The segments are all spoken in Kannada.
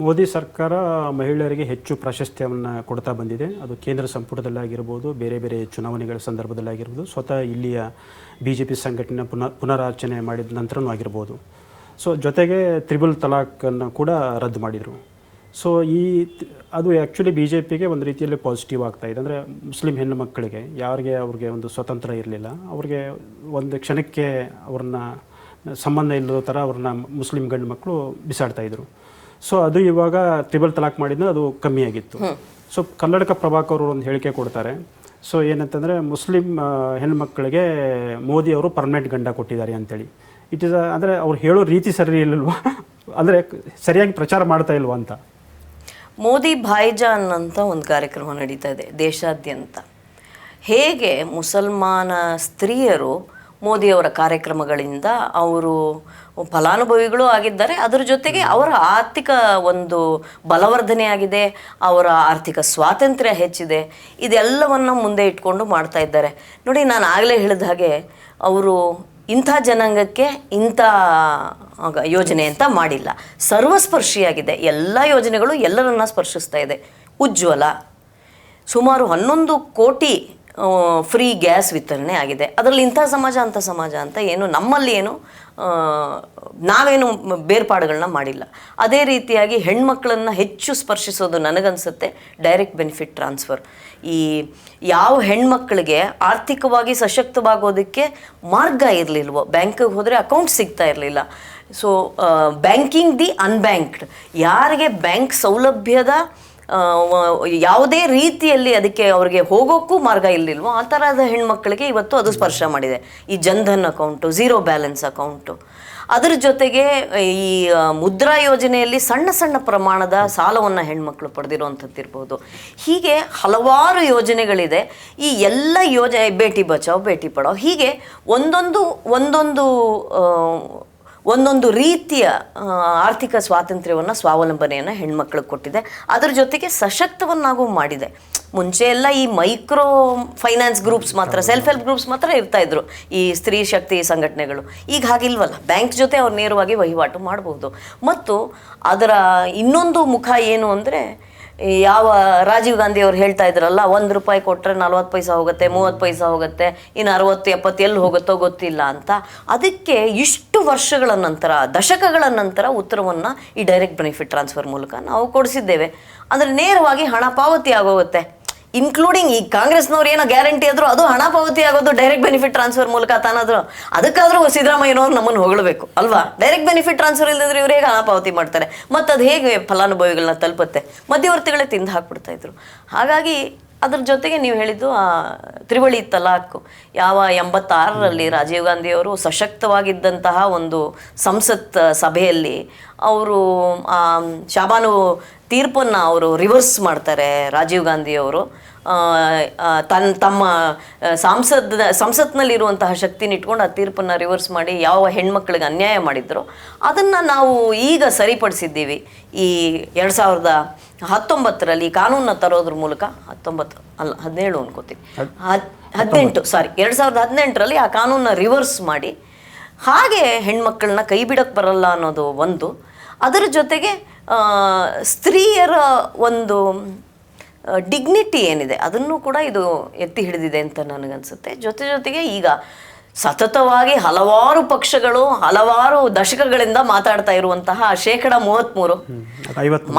ಮೋದಿ ಸರ್ಕಾರ ಮಹಿಳೆಯರಿಗೆ ಹೆಚ್ಚು ಪ್ರಾಶಸ್ತ್ಯವನ್ನು ಕೊಡ್ತಾ ಬಂದಿದೆ. ಅದು ಕೇಂದ್ರ ಸಂಪುಟದಲ್ಲಾಗಿರ್ಬೋದು, ಬೇರೆ ಬೇರೆ ಚುನಾವಣೆಗಳ ಸಂದರ್ಭದಲ್ಲಾಗಿರ್ಬೋದು, ಸ್ವತಃ ಇಲ್ಲಿಯ ಬಿ ಜೆ ಪಿ ಸಂಘಟನೆ ಪುನಃ ಪುನರಾರ್ಚನೆ ಮಾಡಿದ ನಂತರನೂ ಆಗಿರ್ಬೋದು. ಸೊ, ಜೊತೆಗೆ ತ್ರಿಬಲ್ ತಲಾಖನ್ನು ಕೂಡ ರದ್ದು ಮಾಡಿದರು. ಸೊ, ಈ ಅದು ಆ್ಯಕ್ಚುಲಿ ಬಿ ಜೆ ಪಿಗೆ ಒಂದು ರೀತಿಯಲ್ಲಿ ಪಾಸಿಟಿವ್ ಆಗ್ತಾ ಇದೆ. ಅಂದರೆ ಮುಸ್ಲಿಂ ಹೆಣ್ಣು ಮಕ್ಕಳಿಗೆ ಯಾರಿಗೆ ಅವ್ರಿಗೆ ಒಂದು ಸ್ವತಂತ್ರ ಇರಲಿಲ್ಲ. ಅವ್ರಿಗೆ ಒಂದು ಕ್ಷಣಕ್ಕೆ ಅವ್ರನ್ನ, ಸಂಬಂಧ ಇಲ್ಲದ ಥರ ಅವ್ರನ್ನ ಮುಸ್ಲಿಂ ಗಂಡು ಮಕ್ಕಳು ಬಿಸಾಡ್ತಾ ಇದ್ರು. ಸೊ ಅದು ಇವಾಗ ತ್ರಿಬಲ್ ತಲಾಕ್ ಮಾಡಿದ್ರೆ ಅದು ಕಮ್ಮಿ ಆಗಿತ್ತು. ಸೊ ಕನ್ನಡಕ ಪ್ರಭಾಕರ್ ಅವರು ಒಂದು ಹೇಳಿಕೆ ಕೊಡ್ತಾರೆ. ಸೊ ಏನಂತಂದರೆ ಮುಸ್ಲಿಂ ಹೆಣ್ಮಕ್ಕಳಿಗೆ ಹೆಣ್ಮಕ್ಳಿಗೆ ಮೋದಿ ಅವರು ಪರ್ಮನೆಂಟ್ ಗಂಡ ಕೊಟ್ಟಿದ್ದಾರೆ ಅಂತೇಳಿ. ಇಟ್ ಇಸ್ ಅಂದರೆ ಅವ್ರು ಹೇಳೋ ರೀತಿ ಸರಿ ಇಲ್ಲಲ್ವಾ? ಅಂದರೆ ಸರಿಯಾಗಿ ಪ್ರಚಾರ ಮಾಡ್ತಾ ಇಲ್ವಾ ಅಂತ? ಮೋದಿ ಭಾಯ್ಜಾನ್ ಅಂತ ಒಂದು ಕಾರ್ಯಕ್ರಮ ನಡೀತಾ ಇದೆ ದೇಶಾದ್ಯಂತ. ಹೇಗೆ ಮುಸಲ್ಮಾನ ಸ್ತ್ರೀಯರು ಮೋದಿಯವರ ಕಾರ್ಯಕ್ರಮಗಳಿಂದ ಅವರು ಫಲಾನುಭವಿಗಳು ಆಗಿದ್ದಾರೆ. ಅದರ ಜೊತೆಗೆ ಅವರ ಆರ್ಥಿಕ ಒಂದು ಬಲವರ್ಧನೆ ಆಗಿದೆ ಅವರ ಆರ್ಥಿಕ ಸ್ವಾತಂತ್ರ್ಯ ಹೆಚ್ಚಿದೆ. ಇದೆಲ್ಲವನ್ನು ಮುಂದೆ ಇಟ್ಕೊಂಡು ಮಾಡ್ತಾ ಇದ್ದಾರೆ. ನೋಡಿ, ನಾನು ಆಗಲೇ ಹೇಳಿದ ಹಾಗೆ ಅವರು ಇಂಥ ಜನಾಂಗಕ್ಕೆ ಇಂಥ ಯೋಜನೆ ಅಂತ ಮಾಡಿಲ್ಲ. ಸರ್ವಸ್ಪರ್ಶಿಯಾಗಿದೆ. ಎಲ್ಲ ಯೋಜನೆಗಳು ಎಲ್ಲರನ್ನ ಸ್ಪರ್ಶಿಸ್ತಾ ಇದೆ. ಉಜ್ವಲ. ಸುಮಾರು ಹನ್ನೊಂದು ಕೋಟಿ ಫ್ರೀ ಗ್ಯಾಸ್ ವಿತರಣೆ ಆಗಿದೆ. ಅದರಲ್ಲಿ ಇಂಥ ಸಮಾಜ, ಅಂಥ ಸಮಾಜ ಅಂತ ಏನು, ನಮ್ಮಲ್ಲಿ ಏನು ನಾವೇನು ಬೇರ್ಪಾಡುಗಳನ್ನ ಮಾಡಿಲ್ಲ. ಅದೇ ರೀತಿಯಾಗಿ ಹೆಣ್ಮಕ್ಳನ್ನು ಹೆಚ್ಚು ಸ್ಪರ್ಶಿಸೋದು ನನಗನ್ಸುತ್ತೆ ಡೈರೆಕ್ಟ್ ಬೆನಿಫಿಟ್ ಟ್ರಾನ್ಸ್ಫರ್ ಈ ಯಾವ ಹೆಣ್ಮಕ್ಳಿಗೆ ಆರ್ಥಿಕವಾಗಿ ಸಶಕ್ತವಾಗೋದಕ್ಕೆ ಮಾರ್ಗ ಇರಲಿಲ್ವೋ, ಬ್ಯಾಂಕಿಗೆ ಹೋದರೆ ಅಕೌಂಟ್ ಸಿಗ್ತಾ ಇರಲಿಲ್ಲ. ಸೊ ಬ್ಯಾಂಕಿಂಗ್ ದಿ ಅನ್ಬ್ಯಾಂಕ್ಡ್ ಯಾರಿಗೆ ಬ್ಯಾಂಕ್ ಸೌಲಭ್ಯದ ಯಾವುದೇ ರೀತಿಯಲ್ಲಿ ಅದಕ್ಕೆ ಅವ್ರಿಗೆ ಹೋಗೋಕ್ಕೂ ಮಾರ್ಗ ಇಲ್ಲಿಲ್ವೋ? ಆ ಥರದ ಹೆಣ್ಮಕ್ಳಿಗೆ ಇವತ್ತು ಅದು ಸ್ಪರ್ಶ ಮಾಡಿದೆ. ಈ Jan Dhan account, zero balance account. ಅದರ ಜೊತೆಗೆ ಈ ಮುದ್ರಾ ಯೋಜನೆಯಲ್ಲಿ ಸಣ್ಣ ಸಣ್ಣ ಪ್ರಮಾಣದ ಸಾಲವನ್ನು ಹೆಣ್ಮಕ್ಳು ಪಡೆದಿರುವಂಥದ್ದು ಇರ್ಬೋದು. ಹೀಗೆ ಹಲವಾರು ಯೋಜನೆಗಳಿದೆ. ಈ ಎಲ್ಲ ಯೋಜನೆ ಬೇಟಿ ಬಚಾವ್, ಬೇಟಿ ಪಡಾವ್, ಹೀಗೆ ಒಂದೊಂದು ಒಂದೊಂದು ಒಂದೊಂದು ರೀತಿಯ ಆರ್ಥಿಕ ಸ್ವಾತಂತ್ರ್ಯವನ್ನು ಸ್ವಾವಲಂಬನೆಯನ್ನು ಹೆಣ್ಮಕ್ಳಿಗೆ ಕೊಟ್ಟಿದೆ. ಅದರ ಜೊತೆಗೆ ಸಶಕ್ತವನ್ನಾಗೂ ಮಾಡಿದೆ. ಮುಂಚೆ ಎಲ್ಲ ಈ ಮೈಕ್ರೋ ಫೈನಾನ್ಸ್ ಗ್ರೂಪ್ಸ್ ಮಾತ್ರ ಸೆಲ್ಫ್ ಹೆಲ್ಪ್ ಗ್ರೂಪ್ಸ್ ಮಾತ್ರ ಇರ್ತಾ ಇದ್ರು. ಈ ಸ್ತ್ರೀ ಶಕ್ತಿ ಸಂಘಟನೆಗಳು. ಈಗ ಹಾಗಿಲ್ವಲ್ಲ ಬ್ಯಾಂಕ್ ಜೊತೆ ಅವ್ರು ನೇರವಾಗಿ ವಹಿವಾಟು ಮಾಡಬಹುದು ಮತ್ತು ಅದರ ಇನ್ನೊಂದು ಮುಖ ಏನು ಅಂದರೆ ಯಾವ ರಾಜೀವ್ ಗಾಂಧಿ ಅವ್ರು ಹೇಳ್ತಾ ಇದ್ರಲ್ಲ, ಒಂದು ರೂಪಾಯಿ ಕೊಟ್ಟರೆ ನಲ್ವತ್ತು ಪೈಸ ಹೋಗುತ್ತೆ ಮೂವತ್ತು ಪೈಸಾ ಹೋಗುತ್ತೆ, ಇನ್ನು ಅರವತ್ತು, ಎಪ್ಪತ್ತು ಎಲ್ಲಿ ಹೋಗುತ್ತೋ ಗೊತ್ತಿಲ್ಲ ಅಂತ. ಅದಕ್ಕೆ ಇಷ್ಟು ವರ್ಷಗಳ ನಂತರ, ದಶಕಗಳ ನಂತರ ಉತ್ತರವನ್ನು ಈ ಡೈರೆಕ್ಟ್ ಬೆನಿಫಿಟ್ ಟ್ರಾನ್ಸ್ಫರ್ ಮೂಲಕ ನಾವು ಕೊಡಿಸಿದ್ದೇವೆ. ಅಂದರೆ ನೇರವಾಗಿ ಹಣ ಪಾವತಿ ಆಗೋಗುತ್ತೆ. ಇನ್ಕ್ಲೂಡಿಂಗ್ ಈ ಕಾಂಗ್ರೆಸ್ನವ್ರು ಏನೋ ಗ್ಯಾರಂಟಿ ಆದರೂ ಅದು ಹಣ ಪಾವತಿ ಆಗೋದು ಡೈರೆಕ್ಟ್ ಬೆನಿಫಿಟ್ ಟ್ರಾನ್ಸ್ಫರ್ ಮೂಲಕ ತಾನಾದ್ರು. ಅದಕ್ಕಾದ್ರೂ ಸಿದ್ದರಾಮಯ್ಯನವ್ರು ನಮ್ಮನ್ನು ಹೊಗಳಬೇಕು, ಅಲ್ವಾ? ಡೈರೆಕ್ಟ್ ಬೆನಿಫಿಟ್ ಟ್ರಾನ್ಸ್ಫರ್ ಇಲ್ಲದಿದ್ರೆ ಇವ್ರು ಹೇಗೆ ಹಣ ಪಾವತಿ ಮಾಡ್ತಾರೆ? ಮತ್ತು ಅದು ಹೇಗೆ ಫಲಾನುಭವಿಗಳನ್ನ ತಲುಪುತ್ತೆ? ಮಧ್ಯವರ್ತಿಗಳೇ ತಿಂದು ಹಾಕ್ಬಿಡ್ತಾ ಇದ್ರು. ಹಾಗಾಗಿ ಅದ್ರ ಜೊತೆಗೆ ನೀವು ಹೇಳಿದ್ದು ಆ ತ್ರಿವಳಿ ತಲಾಖ್. ಯಾವ ಎಂಬತ್ತಾರರಲ್ಲಿ ರಾಜೀವ್ ಗಾಂಧಿಯವರು ಸಶಕ್ತವಾಗಿದ್ದಂತಹ ಒಂದು ಸಂಸತ್ ಸಭೆಯಲ್ಲಿ ಅವರು ಶಾಬಾನು ತೀರ್ಪನ್ನು ಅವರು ರಿವರ್ಸ್ ಮಾಡ್ತಾರೆ ರಾಜೀವ್ ಗಾಂಧಿಯವರು. ಆ, ಆ, ತನ್ ತಮ್ಮ ಸಂಸದ್ ಸಂಸತ್ನಲ್ಲಿರುವಂತಹ ಶಕ್ತಿನ ಇಟ್ಕೊಂಡು ಆ ತೀರ್ಪನ್ನು ರಿವರ್ಸ್ ಮಾಡಿ ಯಾವ ಹೆಣ್ಮಕ್ಳಿಗೆ ಅನ್ಯಾಯ ಮಾಡಿದ್ರು. ಅದನ್ನು ನಾವು ಈಗ ಸರಿಪಡಿಸಿದ್ದೀವಿ. ಈ ಎರಡು ಸಾವಿರದ ಹತ್ತೊಂಬತ್ತರಲ್ಲಿ ಕಾನೂನನ್ನ ತರೋದ್ರ ಮೂಲಕ ಹತ್ತೊಂಬತ್ತು ಅಲ್ಲ ಹದಿನೇಳು ಅನ್ಕೋತೀನಿ ಹದ್ ಹದಿನೆಂಟು ಸಾರಿ ಎರಡು ಸಾವಿರದ ಹದಿನೆಂಟರಲ್ಲಿ ಆ ಕಾನೂನನ್ನ ರಿವರ್ಸ್ ಮಾಡಿ. ಹಾಗೆ ಹೆಣ್ಮಕ್ಳನ್ನ ಕೈ ಬಿಡಕ್ಕೆ ಬರಲ್ಲ ಅನ್ನೋದು ಒಂದು. ಅದರ ಜೊತೆಗೆ ಸ್ತ್ರೀಯರ ಒಂದು ಡಿಗ್ನಿಟಿ ಏನಿದೆ ಅದನ್ನು ಕೂಡ ಇದು ಎತ್ತಿ ಹಿಡಿದಿದೆ ಅಂತ ನನಗನ್ಸುತ್ತೆ. ಜೊತೆ ಜೊತೆಗೆ ಈಗ ಸತತವಾಗಿ ಹಲವಾರು ಪಕ್ಷಗಳು ಹಲವಾರು ದಶಕಗಳಿಂದ ಮಾತಾಡ್ತಾ ಇರುವಂತಹ ಶೇಕಡ ಮೂವತ್ಮೂರು.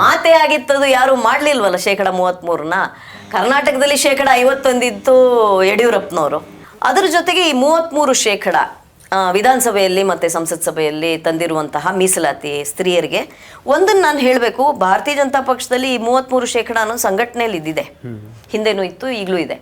ಮಾತೆ ಆಗಿತ್ತದು ಯಾರು ಮಾಡ್ಲಿಲ್ವಲ್ಲ ಶೇಕಡ ಮೂವತ್ಮೂರನ್ನ? ಕರ್ನಾಟಕದಲ್ಲಿ ಶೇಕಡ ಐವತ್ತೊಂದಿತ್ತು ಯಡಿಯೂರಪ್ಪನವರು. ಅದರ ಜೊತೆಗೆ ಈ ಮೂವತ್ತ್ಮೂರು ಶೇಕಡ ವಿಧಾನಸಭೆಯಲ್ಲಿ ಮತ್ತೆ ಸಂಸತ್ ಸಭೆಯಲ್ಲಿ ತಂದಿರುವಂತಹ ಮೀಸಲಾತಿ ಸ್ತ್ರೀಯರಿಗೆ ಒಂದನ್ನು ನಾನು ಹೇಳಬೇಕು ಭಾರತೀಯ ಜನತಾ ಪಕ್ಷದಲ್ಲಿ ಈ ಮೂವತ್ತ್ಮೂರು ಶೇಕಡ ಅನ್ನೋ ಸಂಘಟನೆಯಲ್ಲಿ ಇದ್ದಿದೆ ಹಿಂದೆನೂ ಇತ್ತು ಈಗಲೂ ಇದೆ.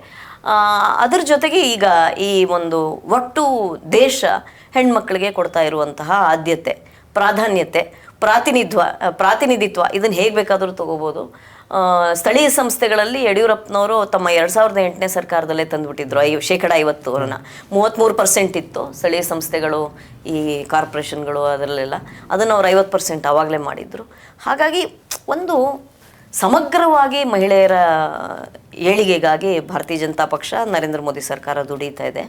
ಅದರ ಜೊತೆಗೆ ಈಗ ಈ ಒಂದು ಒಟ್ಟು ದೇಶ ಹೆಣ್ಮಕ್ಳಿಗೆ ಕೊಡ್ತಾ ಇರುವಂತಹ ಆದ್ಯತೆ, ಪ್ರಾಧಾನ್ಯತೆ, ಪ್ರಾತಿನಿಧ್ವ, ಪ್ರಾತಿನಿಧಿತ್ವ, ಇದನ್ನು ಹೇಗೆ ಬೇಕಾದರೂ ತಗೋಬೋದು. ಸ್ಥಳೀಯ ಸಂಸ್ಥೆಗಳಲ್ಲಿ ಯಡಿಯೂರಪ್ಪನವರು ತಮ್ಮ ಎರಡು ಸಾವಿರದ ಎಂಟನೇ ಸರ್ಕಾರದಲ್ಲೇ ತಂದುಬಿಟ್ಟಿದ್ರು, ಐ, ಶೇಕಡ ಐವತ್ತೂರನ್ನ. ಮೂವತ್ತ್ಮೂರು ಪರ್ಸೆಂಟ್ ಇತ್ತು ಸ್ಥಳೀಯ ಸಂಸ್ಥೆಗಳು, ಈ ಕಾರ್ಪೊರೇಷನ್ಗಳು ಅದರಲ್ಲೆಲ್ಲ. ಅದನ್ನು ಅವ್ರು ಐವತ್ತು ಪರ್ಸೆಂಟ್ ಆವಾಗಲೇ ಮಾಡಿದ್ರು. ಹಾಗಾಗಿ ಒಂದು ಸಮಗ್ರವಾಗಿ ಮಹಿಳೆಯರ ಏಳಿಗೆಗಾಗಿ ಭಾರತೀಯ ಜನತಾ ಪಕ್ಷ ನರೇಂದ್ರ ಮೋದಿ ಸರ್ಕಾರ ದುಡಿತಾ ಇದೆ.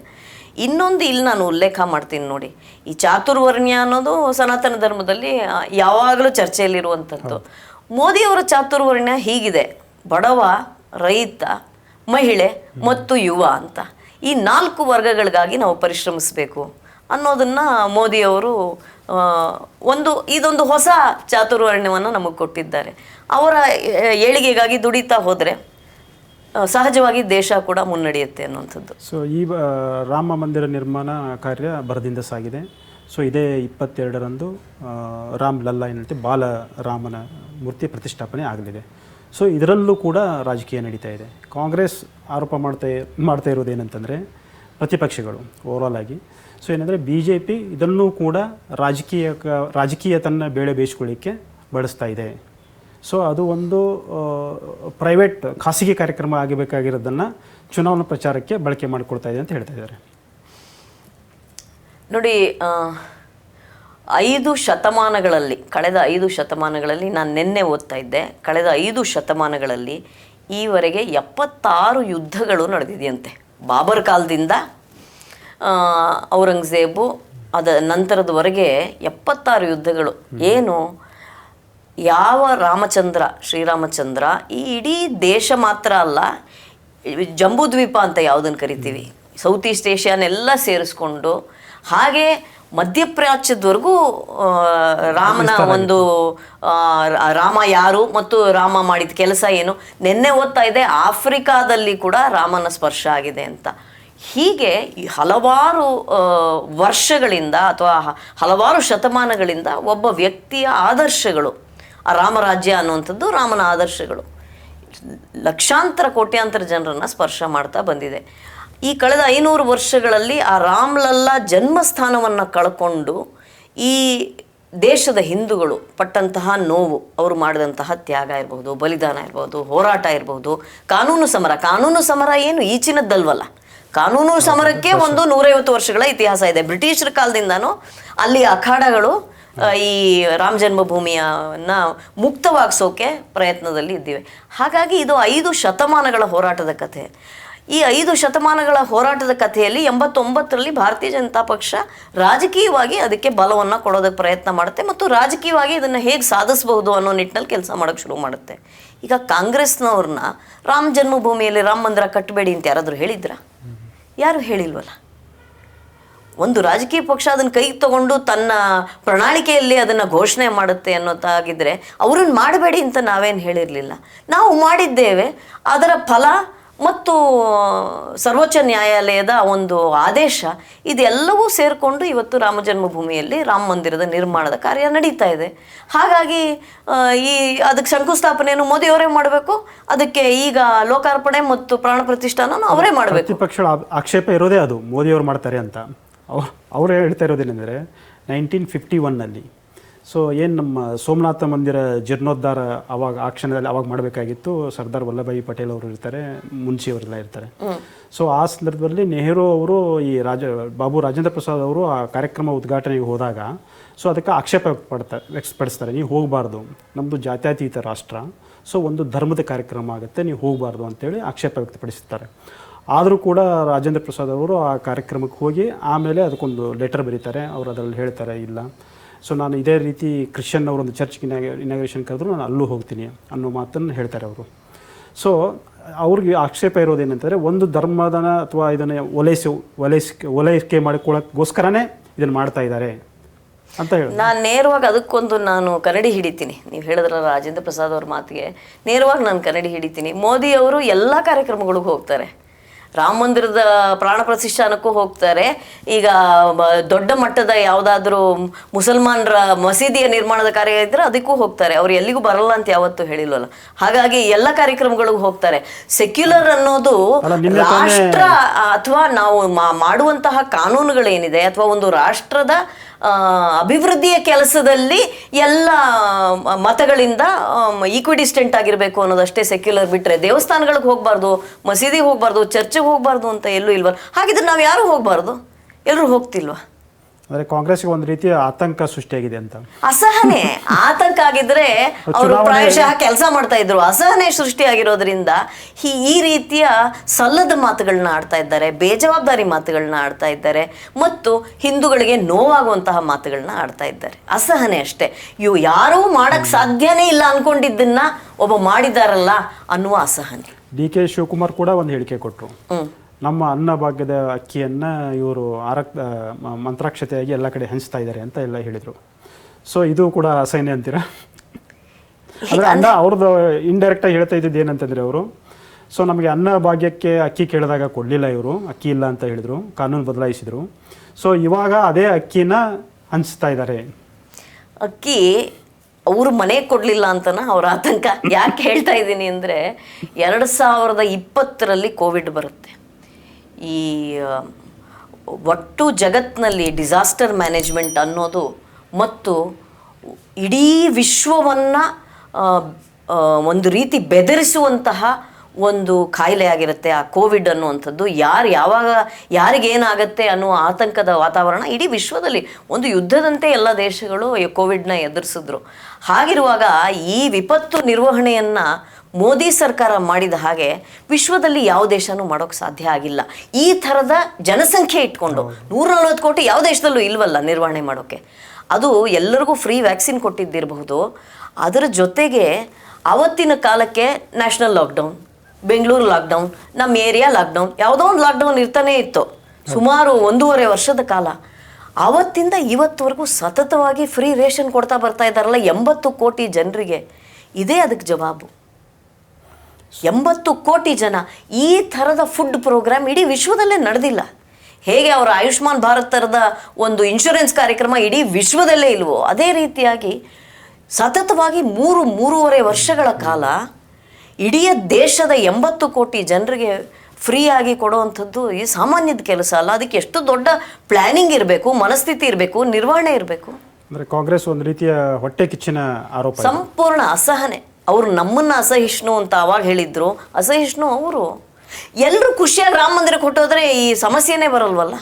ಇನ್ನೊಂದು ಇಲ್ಲಿ ನಾನು ಉಲ್ಲೇಖ ಮಾಡ್ತೀನಿ ನೋಡಿ. ಈ ಚಾತುರ್ವರ್ಣ್ಯ ಅನ್ನೋದು ಸನಾತನ ಧರ್ಮದಲ್ಲಿ ಯಾವಾಗಲೂ ಚರ್ಚೆಯಲ್ಲಿರುವಂಥದ್ದು. ಮೋದಿಯವರ ಚಾತುರ್ವರ್ಣ್ಯ ಹೀಗಿದೆ. ಬಡವ, ರೈತ, ಮಹಿಳೆ ಮತ್ತು ಯುವ ಅಂತ. ಈ ನಾಲ್ಕು ವರ್ಗಗಳಿಗಾಗಿ ನಾವು ಪರಿಶ್ರಮಿಸಬೇಕು ಅನ್ನೋದನ್ನು ಮೋದಿಯವರು ಒಂದು, ಇದೊಂದು ಹೊಸ ಚಾತುರ್ವರ್ಣ್ಯವನ್ನು ನಮಗೆ ಕೊಟ್ಟಿದ್ದಾರೆ. ಅವರ ಏಳಿಗೆಗಾಗಿ ದುಡಿತಾ ಹೋದರೆ ಸಹಜವಾಗಿ ದೇಶ ಕೂಡ ಮುನ್ನಡೆಯುತ್ತೆ ಅನ್ನುವಂಥದ್ದು. ಸೊ ಈ ರಾಮ ಮಂದಿರ ನಿರ್ಮಾಣ ಕಾರ್ಯ ಬರದಿಂದ ಸಾಗಿದೆ. ಸೊ ಇದೇ ಇಪ್ಪತ್ತೆರಡರಂದು ರಾಮ್ ಲಲ್ಲಾ ಏನಂತೆ ಬಾಲ ರಾಮನ ಮೂರ್ತಿ ಪ್ರತಿಷ್ಠಾಪನೆ ಆಗಲಿದೆ. ಸೊ ಇದರಲ್ಲೂ ಕೂಡ ರಾಜಕೀಯ ನಡೀತಾ ಇದೆ. ಕಾಂಗ್ರೆಸ್ ಆರೋಪ ಮಾಡ್ತಾ ಮಾಡ್ತಾ ಇರೋದು ಏನಂತಂದರೆ ಪ್ರತಿಪಕ್ಷಗಳು ಓವರಾಲ್ ಆಗಿ. ಸೊ ಏನಂದರೆ ಬಿ ಜೆ ಪಿ ಇದನ್ನು ಕೂಡ ರಾಜಕೀಯ ರಾಜಕೀಯ ತನ್ನ ಬೇಳೆ ಬೇಯಿಸ್ಕೊಳ್ಳಿಕ್ಕೆ ಬಳಸ್ತಾ ಇದೆ. ಸೊ ಅದು ಒಂದು ಪ್ರೈವೇಟ್ ಖಾಸಗಿ ಕಾರ್ಯಕ್ರಮ ಆಗಬೇಕಾಗಿರೋದನ್ನು ಚುನಾವಣಾ ಪ್ರಚಾರಕ್ಕೆ ಬಳಕೆ ಮಾಡಿಕೊಳ್ತಾ ಇದೆ ಅಂತ ಹೇಳ್ತಾ ಇದ್ದಾರೆ. ನೋಡಿ ಐದು ಶತಮಾನಗಳಲ್ಲಿ, ಕಳೆದ ಐದು ಶತಮಾನಗಳಲ್ಲಿ ನಾನು ನಿನ್ನೆ ಓದ್ತಾ ಇದ್ದೆ, ಕಳೆದ ಐದು ಶತಮಾನಗಳಲ್ಲಿ ಈವರೆಗೆ ಎಪ್ಪತ್ತಾರು ಯುದ್ಧಗಳು ನಡೆದಿದೆಯಂತೆ. ಬಾಬರ್ ಕಾಲದಿಂದ ಔರಂಗಜೇಬು ಅದ ನಂತರದವರೆಗೆ ಎಪ್ಪತ್ತಾರು ಯುದ್ಧಗಳು. ಏನು? ಯಾವ ರಾಮಚಂದ್ರ ಶ್ರೀರಾಮಚಂದ್ರ ಈ ಇಡೀ ದೇಶ ಮಾತ್ರ ಅಲ್ಲ ಜಂಬುದ್ವೀಪ ಅಂತ ಯಾವುದನ್ನು ಕರಿತೀವಿ? ಸೌತ್ ಈಸ್ಟ್ ಏಷ್ಯಾನೆಲ್ಲ ಸೇರಿಸ್ಕೊಂಡು ಹಾಗೆ ಮಧ್ಯಪ್ರಾಚ್ಯದವರೆಗೂ ರಾಮನ ಒಂದು ರಾಮ ಯಾರು ಮತ್ತು ರಾಮ ಮಾಡಿದ ಕೆಲಸ ಏನು? ನಿನ್ನೆ ಓದ್ತಾ ಇದೆ ಆಫ್ರಿಕಾದಲ್ಲಿ ಕೂಡ ರಾಮನ ಸ್ಪರ್ಶ ಆಗಿದೆ ಅಂತ. ಹೀಗೆ ಹಲವಾರು ವರ್ಷಗಳಿಂದ ಅಥವಾ ಹಲವಾರು ಶತಮಾನಗಳಿಂದ ಒಬ್ಬ ವ್ಯಕ್ತಿಯ ಆದರ್ಶಗಳು, ಆ ರಾಮರಾಜ್ಯ ಅನ್ನುವಂಥದ್ದು ರಾಮನ ಆದರ್ಶಗಳು. ಲಕ್ಷಾಂತರ, ಕೋಟ್ಯಾಂತರ ಜನರನ್ನು ಸ್ಪರ್ಶ ಮಾಡ್ತಾ ಬಂದಿದೆ. ಈ ಕಳೆದ ಐನೂರು ವರ್ಷಗಳಲ್ಲಿ ಆ ರಾಮ್ಲಲ್ಲ ಜನ್ಮಸ್ಥಾನವನ್ನು ಕಳ್ಕೊಂಡು ಈ ದೇಶದ ಹಿಂದೂಗಳು ಪಟ್ಟಂತಹ ನೋವು ಅವರು ಮಾಡಿದಂತಹ ತ್ಯಾಗ ಇರಬಹುದು ಬಲಿದಾನ ಇರಬಹುದು ಹೋರಾಟ ಇರಬಹುದು. ಕಾನೂನು ಸಮರ ಕಾನೂನು ಸಮರ ಏನು ಈಚಿನದ್ದಲ್ವಲ್ಲ. ಕಾನೂನು ಸಮರಕ್ಕೆ ಒಂದು ನೂರೈವತ್ತು ವರ್ಷಗಳ ಇತಿಹಾಸ ಇದೆ. ಬ್ರಿಟಿಷರ ಕಾಲದಿಂದನೂ ಅಲ್ಲಿ ಅಖಾಡಗಳು ಈ ರಾಮ ಜನ್ಮಭೂಮಿಯನ್ನ ಮುಕ್ತವಾಗಿಸೋಕೆ ಪ್ರಯತ್ನದಲ್ಲಿ ಇದ್ದೀವಿ. ಹಾಗಾಗಿ ಇದು ಐದು ಶತಮಾನಗಳ ಹೋರಾಟದ ಕಥೆ. ಈ ಐದು ಶತಮಾನಗಳ ಹೋರಾಟದ ಕಥೆಯಲ್ಲಿ ಎಂಬತ್ತೊಂಬತ್ತರಲ್ಲಿ ಭಾರತೀಯ ಜನತಾ ಪಕ್ಷ ರಾಜಕೀಯವಾಗಿ ಅದಕ್ಕೆ ಬಲವನ್ನು ಕೊಡೋದಕ್ಕೆ ಪ್ರಯತ್ನ ಮಾಡುತ್ತೆ ಮತ್ತು ರಾಜಕೀಯವಾಗಿ ಇದನ್ನು ಹೇಗೆ ಸಾಧಿಸಬಹುದು ಅನ್ನೋ ನಿಟ್ಟಿನಲ್ಲಿ ಕೆಲಸ ಮಾಡೋಕ್ಕೆ ಶುರು ಮಾಡುತ್ತೆ. ಈಗ ಕಾಂಗ್ರೆಸ್ನವ್ರನ್ನ ರಾಮ ಜನ್ಮಭೂಮಿಯಲ್ಲಿ ರಾಮ ಮಂದಿರ ಕಟ್ಟಬೇಡಿ ಅಂತ ಯಾರಾದರೂ ಹೇಳಿದ್ರಾ? ಯಾರು ಹೇಳಿಲ್ವಲ್ಲ? ಒಂದು ರಾಜಕೀಯ ಪಕ್ಷ ಅದನ್ನು ಕೈಗೆ ತಗೊಂಡು ತನ್ನ ಪ್ರಣಾಳಿಕೆಯಲ್ಲಿ ಅದನ್ನು ಘೋಷಣೆ ಮಾಡುತ್ತೆ ಅನ್ನೋದಾಗಿದ್ದರೆ ಅವ್ರನ್ನ ಮಾಡಬೇಡಿ ಅಂತ ನಾವೇನು ಹೇಳಿರಲಿಲ್ಲ. ನಾವು ಮಾಡಿದ್ದೇವೆ, ಅದರ ಫಲ ಮತ್ತು ಸರ್ವೋಚ್ಚ ನ್ಯಾಯಾಲಯದ ಒಂದು ಆದೇಶ ಇದೆಲ್ಲವೂ ಸೇರಿಕೊಂಡು ಇವತ್ತು ರಾಮ ಜನ್ಮಭೂಮಿಯಲ್ಲಿ ರಾಮ ಮಂದಿರದ ನಿರ್ಮಾಣದ ಕಾರ್ಯ ನಡೀತಾ ಇದೆ. ಹಾಗಾಗಿ ಈ ಅದಕ್ಕೆ ಶಂಕುಸ್ಥಾಪನೆಯನ್ನು ಮೋದಿಯವರೇ ಮಾಡಬೇಕು ಅದಕ್ಕೆ ಈಗ ಲೋಕಾರ್ಪಣೆ ಮತ್ತು ಪ್ರಾಣ ಪ್ರತಿಷ್ಠಾನ ಅವರೇ ಮಾಡಬೇಕು. ಪ್ರತಿಪಕ್ಷಗಳ ಆಕ್ಷೇಪ ಇರೋದೇ ಅದು ಮೋದಿಯವರು ಮಾಡ್ತಾರೆ ಅಂತ. ಅವ್ರು ಅವ್ರು ಹೇಳ್ತಾ ಇರೋದೇನೆಂದರೆ ನೈನ್ಟೀನ್ ಫಿಫ್ಟಿ ಒನ್ನಲ್ಲಿ ಸೊ ಏನು ನಮ್ಮ ಸೋಮನಾಥ ಮಂದಿರ ಜೀರ್ಣೋದ್ಧಾರ ಅವಾಗ ಆ ಕ್ಷಣದಲ್ಲಿ ಅವಾಗ ಮಾಡಬೇಕಾಗಿತ್ತು. ಸರ್ದಾರ್ ವಲ್ಲಭಾಯಿ ಪಟೇಲ್ ಅವರು ಇರ್ತಾರೆ ಮುನ್ಷಿಯವರೆಲ್ಲ ಇರ್ತಾರೆ. ಸೊ ಆ ಸಂದರ್ಭದಲ್ಲಿ ನೆಹರು ಅವರು ಈ ರಾಜ ಬಾಬು ರಾಜೇಂದ್ರ ಪ್ರಸಾದ್ ಅವರು ಆ ಕಾರ್ಯಕ್ರಮ ಉದ್ಘಾಟನೆಗೆ ಹೋದಾಗ ಸೊ ಅದಕ್ಕೆ ಆಕ್ಷೇಪ ವ್ಯಕ್ತಪಡ್ತಾರೆ ವ್ಯಕ್ತಪಡಿಸ್ತಾರೆ ನೀವು ಹೋಗಬಾರ್ದು. ನಮ್ಮದು ಜಾತ್ಯತೀತ ರಾಷ್ಟ್ರ. ಸೊ ಒಂದು ಧರ್ಮದ ಕಾರ್ಯಕ್ರಮ ಆಗುತ್ತೆ ನೀವು ಹೋಗಬಾರ್ದು ಅಂತೇಳಿ ಆಕ್ಷೇಪ ವ್ಯಕ್ತಪಡಿಸುತ್ತಾರೆ ಆದರೂ ಕೂಡ ರಾಜೇಂದ್ರ ಪ್ರಸಾದ್ ಅವರು ಆ ಕಾರ್ಯಕ್ರಮಕ್ಕೆ ಹೋಗಿ ಆಮೇಲೆ ಅದಕ್ಕೊಂದು ಲೆಟರ್ ಬರೀತಾರೆ. ಅವರು ಅದರಲ್ಲಿ ಹೇಳ್ತಾರೆ ಇಲ್ಲ ಸೊ ನಾನು ಇದೇ ರೀತಿ ಕ್ರಿಶ್ಚಿಯನ್ ಅವರೊಂದು ಚರ್ಚ್ಗೆ ಇನಾಗ್ರೇಷನ್ ಕರೆದ್ರು, ನಾನು ಅಲ್ಲೂ ಹೋಗ್ತೀನಿ ಅನ್ನೋ ಮಾತನ್ನು ಹೇಳ್ತಾರೆ ಅವರು. ಸೊ ಅವ್ರಿಗೆ ಆಕ್ಷೇಪ ಇರೋದೇನಂತಂದರೆ, ಒಂದು ಧರ್ಮದನ ಅಥವಾ ಇದನ್ನು ಒಲೈಸಿ ಒಲೈಸಿ ಒಲೈಕೆ ಮಾಡಿಕೊಳ್ಳೋಕ್ಕೋಸ್ಕರನೇ ಇದನ್ನು ಮಾಡ್ತಾ ಇದ್ದಾರೆ ಅಂತ ಹೇಳಿ. ನಾನು ನೇರವಾಗಿ ಅದಕ್ಕೊಂದು ನಾನು ಕನ್ನಡಿ ಹಿಡಿತೀನಿ. ನೀವು ಹೇಳಿದ್ರ ರಾಜೇಂದ್ರ ಪ್ರಸಾದ್ ಅವ್ರ ಮಾತಿಗೆ, ನೇರವಾಗಿ ನಾನು ಕನ್ನಡಿ ಹಿಡಿತೀನಿ. ಮೋದಿ ಅವರು ಎಲ್ಲ ಕಾರ್ಯಕ್ರಮಗಳಿಗೂ ಹೋಗ್ತಾರೆ. ರಾಮ ಮಂದಿರದ ಪ್ರಾಣ ಪ್ರತಿಷ್ಠಾನಕ್ಕೂ ಹೋಗ್ತಾರೆ. ಈಗ ದೊಡ್ಡ ಮಟ್ಟದ ಯಾವುದಾದ್ರೂ ಮುಸಲ್ಮಾನರ ಮಸೀದಿಯ ನಿರ್ಮಾಣದ ಕಾರ್ಯ ಇದ್ರೆ ಅದಕ್ಕೂ ಹೋಗ್ತಾರೆ. ಅವ್ರು ಎಲ್ಲಿಗೂ ಬರಲ್ಲ ಅಂತ ಯಾವತ್ತೂ ಹೇಳಿಲ್ವಲ್ಲ. ಹಾಗಾಗಿ ಎಲ್ಲ ಕಾರ್ಯಕ್ರಮಗಳಿಗೂ ಹೋಗ್ತಾರೆ. ಸೆಕ್ಯುಲರ್ ಅನ್ನೋದು ರಾಷ್ಟ್ರ ಅಥವಾ ನಾವು ಮಾಡುವಂತಹ ಕಾನೂನುಗಳೇನಿದೆ ಅಥವಾ ಒಂದು ರಾಷ್ಟ್ರದ ಅಭಿವೃದ್ಧಿಯ ಕೆಲಸದಲ್ಲಿ ಎಲ್ಲ ಮತಗಳಿಂದ ಈಕ್ವಿಡಿಸ್ಟೆಂಟ್ ಆಗಿರಬೇಕು ಅನ್ನೋದಷ್ಟೇ ಸೆಕ್ಯುಲರ್ ಬಿಟ್ಟರೆ ದೇವಸ್ಥಾನಗಳಿಗೆ ಹೋಗಬಾರ್ದು, ಮಸೀದಿಗೆ ಹೋಗಬಾರ್ದು ಚರ್ಚಿಗೆ ಹೋಗಬಾರ್ದು ಅಂತ ಎಲ್ಲೂ ಇಲ್ವಲ್ಲ? ಹಾಗಿದ್ರೆ ನಾವು ಯಾರು ಹೋಗಬಾರ್ದು? ಎಲ್ಲರೂ ಹೋಗ್ತಿಲ್ವಾ? ಅಂದರೆ ಕಾಂಗ್ರೆಸ್ಗೆ ಒಂದು ರೀತಿಯ ಆತಂಕ ಸೃಷ್ಟಿಯಾಗಿದೆ ಅಂತ. ಅಸಹನೆ ಆತಂಕ ಆಗಿದ್ರೆ ಅವರು ಪ್ರಾಯಶಃ ಕೆಲಸ ಮಾಡ್ತಾ ಇದ್ರು. ಅಸಹನೆ ಸೃಷ್ಟಿಯಾಗಿರೋದ್ರಿಂದ ಈ ಈ ರೀತಿಯ ಸಲ್ಲದ ಮಾತುಗಳನ್ನ ಆಡ್ತಾ ಇದ್ದಾರೆ ಬೇಜವಾಬ್ದಾರಿ ಮಾತುಗಳನ್ನ ಆಡ್ತಾ ಇದ್ದಾರೆ ಮತ್ತು ಹಿಂದೂಗಳಿಗೆ ನೋವಾಗುವಂತಹ ಮಾತುಗಳನ್ನ ಆಡ್ತಾ ಇದ್ದಾರೆ. ಅಸಹನೆ ಅಷ್ಟೇ. ಇವು ಯಾರೂ ಮಾಡಕ್ ಸಾಧ್ಯನೇ ಇಲ್ಲ ಅನ್ಕೊಂಡಿದ್ದನ್ನ ಒಬ್ಬ ಮಾಡಿದಾರಲ್ಲ ಅನ್ನುವ ಅಸಹನೆ. ಡಿ ಕೆ ಶಿವಕುಮಾರ್ ಕೂಡ ಒಂದು ಹೇಳಿಕೆ ಕೊಟ್ಟರು ಹ್ಮ್. ನಮ್ಮ ಅನ್ನಭಾಗ್ಯದ ಅಕ್ಕಿಯನ್ನು ಇವರು ಆರಕ್ ಮಂತ್ರಾಕ್ಷತೆಯಾಗಿ ಎಲ್ಲ ಕಡೆ ಹಂಚ್ತಾ ಇದ್ದಾರೆ ಅಂತ ಎಲ್ಲ ಹೇಳಿದರು. ಸೊ ಇದು ಕೂಡ ಅಸಹ್ಯ ಅಂತೀರಾ? ಅಂದರೆ ಅನ್ನ ಅವ್ರದ್ದು ಇಂಡೈರೆಕ್ಟಾಗಿ ಹೇಳ್ತಾ ಇದ್ದಿದ್ದು ಏನಂತಂದರೆ ಅವರು ಸೊ ನಮಗೆ ಅನ್ನ ಭಾಗ್ಯಕ್ಕೆ ಅಕ್ಕಿ ಕೇಳಿದಾಗ ಕೊಡಲಿಲ್ಲ ಇವರು ಅಕ್ಕಿ ಇಲ್ಲ ಅಂತ ಹೇಳಿದರು ಕಾನೂನು ಬದಲಾಯಿಸಿದರು. ಸೊ ಇವಾಗ ಅದೇ ಅಕ್ಕಿನ ಹಂಚ್ತಾ ಇದ್ದಾರೆ ಅಕ್ಕಿ ಅವರು ಮನೆಗೆ ಕೊಡಲಿಲ್ಲ ಅಂತನ ಅವ್ರ ಆತಂಕ. ಯಾಕೆ ಹೇಳ್ತಾ ಇದ್ದೀನಿ ಅಂದರೆ ಎರಡು ಸಾವಿರದ ಇಪ್ಪತ್ತರಲ್ಲಿ ಕೋವಿಡ್ ಬರುತ್ತೆ. ಈ ಒಟ್ಟು ಜಗತ್ತಿನಲ್ಲಿ ಡಿಸಾಸ್ಟರ್ ಮ್ಯಾನೇಜ್ಮೆಂಟ್ ಅನ್ನೋದು ಮತ್ತು ಇಡೀ ವಿಶ್ವವನ್ನು ಒಂದು ರೀತಿ ಬೆದರಿಸುವಂತಹ ಒಂದು ಕಾಯಿಲೆ ಆಗಿರುತ್ತೆ ಆ ಕೋವಿಡ್ ಅನ್ನುವಂಥದ್ದು. ಯಾರು ಯಾವಾಗ, ಯಾರಿಗೇನಾಗತ್ತೆ ಅನ್ನುವ ಆತಂಕದ ವಾತಾವರಣ ಇಡೀ ವಿಶ್ವದಲ್ಲಿ ಒಂದು ಯುದ್ಧದಂತೆ ಎಲ್ಲ ದೇಶಗಳು ಕೋವಿಡ್ನ ಎದುರಿಸಿದ್ರು. ಹಾಗಿರುವಾಗ ಈ ವಿಪತ್ತು ನಿರ್ವಹಣೆಯನ್ನು ಮೋದಿ ಸರ್ಕಾರ ಮಾಡಿದ ಹಾಗೆ ವಿಶ್ವದಲ್ಲಿ ಯಾವ ದೇಶನೂ ಮಾಡೋಕ್ಕೆ ಸಾಧ್ಯ ಆಗಿಲ್ಲ. ಈ ಥರದ ಜನಸಂಖ್ಯೆ ಇಟ್ಕೊಂಡು ನೂರ ನಲ್ವತ್ತು ಕೋಟಿ ಯಾವ ದೇಶದಲ್ಲೂ ಇಲ್ವಲ್ಲ ನಿರ್ವಹಣೆ ಮಾಡೋಕ್ಕೆ ಅದು ಎಲ್ಲರಿಗೂ ಫ್ರೀ ವ್ಯಾಕ್ಸಿನ್ ಕೊಟ್ಟಿದ್ದಿರಬಹುದು. ಅದರ ಜೊತೆಗೆ ಅವತ್ತಿನ ಕಾಲಕ್ಕೆ ನ್ಯಾಷನಲ್ ಲಾಕ್ಡೌನ್ ಬೆಂಗಳೂರು ಲಾಕ್ಡೌನ್ ನಮ್ಮ ಏರಿಯಾ ಲಾಕ್ಡೌನ್ ಯಾವುದೋ ಒಂದು ಲಾಕ್ಡೌನ್ ಇರ್ತಾನೆ ಇತ್ತು. ಸುಮಾರು ಒಂದೂವರೆ ವರ್ಷದ ಕಾಲ. ಆವತ್ತಿಂದ ಇವತ್ತುವರೆಗೂ ಸತತವಾಗಿ ಫ್ರೀ ರೇಷನ್ ಕೊಡ್ತಾ ಬರ್ತಾ ಇದ್ದಾರಲ್ಲ ಎಂಬತ್ತು ಕೋಟಿ ಜನರಿಗೆ. ಇದೇ ಅದಕ್ಕೆ ಜವಾಬು. ಎಂಬತ್ತು ಕೋಟಿ ಜನ ಈ ಥರದ ಫುಡ್ ಪ್ರೋಗ್ರಾಮ್ ಇಡೀ ವಿಶ್ವದಲ್ಲೇ ನಡೆದಿಲ್ಲ. ಹೇಗೆ ಅವರ ಆಯುಷ್ಮಾನ್ ಭಾರತ್ ಥರದ ಒಂದು ಇನ್ಶೂರೆನ್ಸ್ ಕಾರ್ಯಕ್ರಮ ಇಡೀ ವಿಶ್ವದಲ್ಲೇ ಇಲ್ವೋ ಅದೇ ರೀತಿಯಾಗಿ ಸತತವಾಗಿ ಮೂರು ಮೂರುವರೆ ವರ್ಷಗಳ ಕಾಲ ಇಡೀ ದೇಶದ ಎಂಬತ್ತು ಕೋಟಿ ಜನರಿಗೆ ಫ್ರೀಯಾಗಿ ಆಗಿ ಕೊಡುವಂಥದ್ದು ಈ ಸಾಮಾನ್ಯದ ಕೆಲಸ ಅಲ್ಲ. ಅದಕ್ಕೆ ಎಷ್ಟು ದೊಡ್ಡ ಪ್ಲ್ಯಾನಿಂಗ್ ಇರಬೇಕು ಮನಸ್ಥಿತಿ ಇರಬೇಕು ನಿರ್ವಹಣೆ ಇರಬೇಕು. ಅಂದರೆ ಕಾಂಗ್ರೆಸ್ ಒಂದು ರೀತಿಯ ಹೊಟ್ಟೆ ಕಿಚ್ಚಿನ ಆರೋಪ ಸಂಪೂರ್ಣ ಅಸಹನೆ. ಅವರು ನಮ್ಮನ್ನು ಅಸಹಿಷ್ಣು ಅಂತ ಅವಾಗ ಹೇಳಿದ್ರು. ಅಸಹಿಷ್ಣು ಅವರು. ಎಲ್ಲರೂ ಖುಷಿಯಾಗಿ ರಾಮ ಮಂದಿರಕ್ಕೆ ಹೊಟ್ಟೋದ್ರೆ ಈ ಸಮಸ್ಯೆನೇ ಬರಲ್ವಲ್ಲ?